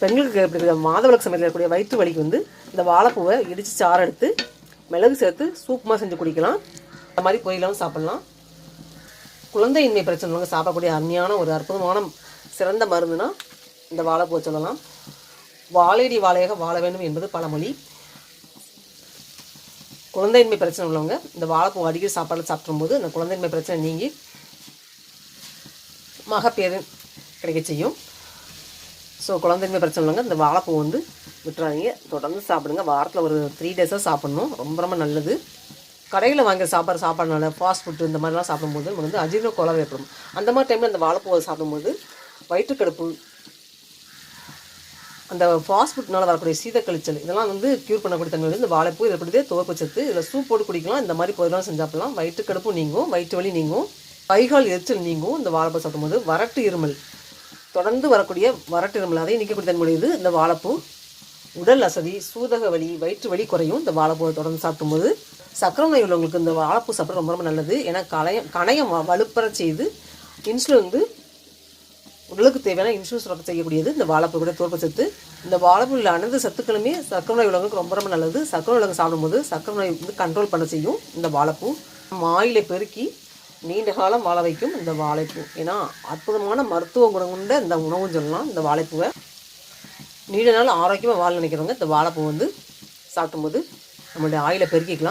பெண்களுக்கு எப்படி மாதவிளக்கு சமயத்தில் இருக்கக்கூடிய வயிற்று வலிக்கு வந்து இந்த வாழைப்பூவை இடித்து சாறு எடுத்து மிளகு சேர்த்து சூப்புமா செஞ்சு குடிக்கலாம். அந்த மாதிரி பொரியலாகவும் சாப்பிட்லாம். குழந்தையின்மை பிரச்சனை உள்ளவங்க சாப்பிடக்கூடிய அருமையான ஒரு அற்புதமான சிறந்த மருந்துனா இந்த வாழைப்பூவை சொல்லலாம். வாழையடி வாழையாக வாழ வேண்டும் என்பது பழமொழி. குழந்தையின்மை பிரச்சனை உள்ளவங்க இந்த வாழைப்பூ அடிக்கடி சாப்பாடு சாப்பிடும்போது அந்த குழந்தையின்மை பிரச்சனை நீங்கி மகப்பேறு கிடைக்க செய்யும். ஸோ குழந்தைங்க பிரச்சனை இல்லைங்க. இந்த வாழைப்பூ வந்து விட்டுறாதீங்க. தொடர்ந்து சாப்பிடுங்க. வாரத்தில் ஒரு த்ரீ டேஸாக சாப்பிட்ணும். ரொம்ப ரொம்ப நல்லது. கடையில் வாங்கிற சாப்பாடு சாப்பாடுனால ஃபாஸ்ட் ஃபுட்டு இந்த மாதிரிலாம் சாப்பிடும்போது நமக்கு வந்து அஜீரண கோளாறு ஏற்படும். அந்த மாதிரி டைமில் அந்த வாழைப்பூவை சாப்பிடும்போது வயிற்றுக்கடுப்பு அந்த ஃபாஸ்ட் ஃபுட்னால் வரக்கூடிய சீதக்கழிச்சல் இதெல்லாம் வந்து க்யூர் பண்ணக்கூடிய தன்மை வந்து இந்த வாழைப்பூ இதை பிடித்தே துவப்பு சத்து இதில் சூப் போட்டு குடிக்கலாம். இந்த மாதிரி பொருளாக செஞ்சாப்பிடலாம் வயிற்றுக்கடுப்பும் நீங்கும் வயிற்று வலி நீங்கும் கைகால் எரிச்சல் நீங்கும். இந்த வாழைப்பூ சாப்பிடும்போது. வறட்டு இருமல். தொடர்ந்து வரக்கூடிய வறட்டு இருமல் அதையும் நீக்கக்கூடிய தன்மை இது இந்த வாழைப்பூ உடல் அசதி சூதக வலி வயிற்று வலி குறையும். இந்த வாழைப்பூவை தொடர்ந்து சாப்பிடும்போது சக்கரை நோய் உள்ளவங்களுக்கு இந்த வாழைப்பூ சாப்பிட்றது ரொம்ப ரொம்ப நல்லது. ஏன்னா களையம் கணையம் வ- வலுப்பெற செய்து இன்சுலின் வந்து உடலுக்கு தேவையான இன்சுலின் சுரக்க செய்யக்கூடியது. இந்த வாழைப்பூ கூட தோற்ப சத்து இந்த வாழைப்பூவில் அனைத்து சத்துக்களுமே சர்க்கரை நோய் உள்ளவங்களுக்கு ரொம்ப ரொம்ப நல்லது. சக்கரை நோய் உள்ளவங்க சாப்பிடும்போது சக்கரை நோய் வந்து கண்ட்ரோல் பண்ண செய்யும். இந்த வாழைப்பூ மாயிலை பெருக்கி நீண்ட காலம் வாழ வைக்கும் இந்த வாழைப்பூ. ஏன்னா அற்புதமான மருத்துவ குணம் கொண்ட இந்த உணவுன்னு சொல்லலாம் இந்த வாழைப்பூவை. நீண்ட நாள் ஆரோக்கியமாக வாழ நினைக்கிறவங்க இந்த வாழைப்பூ வந்து சாப்பிடும்போது நம்மளுடைய ஆயிலை பெருக்கிக்கலாம்.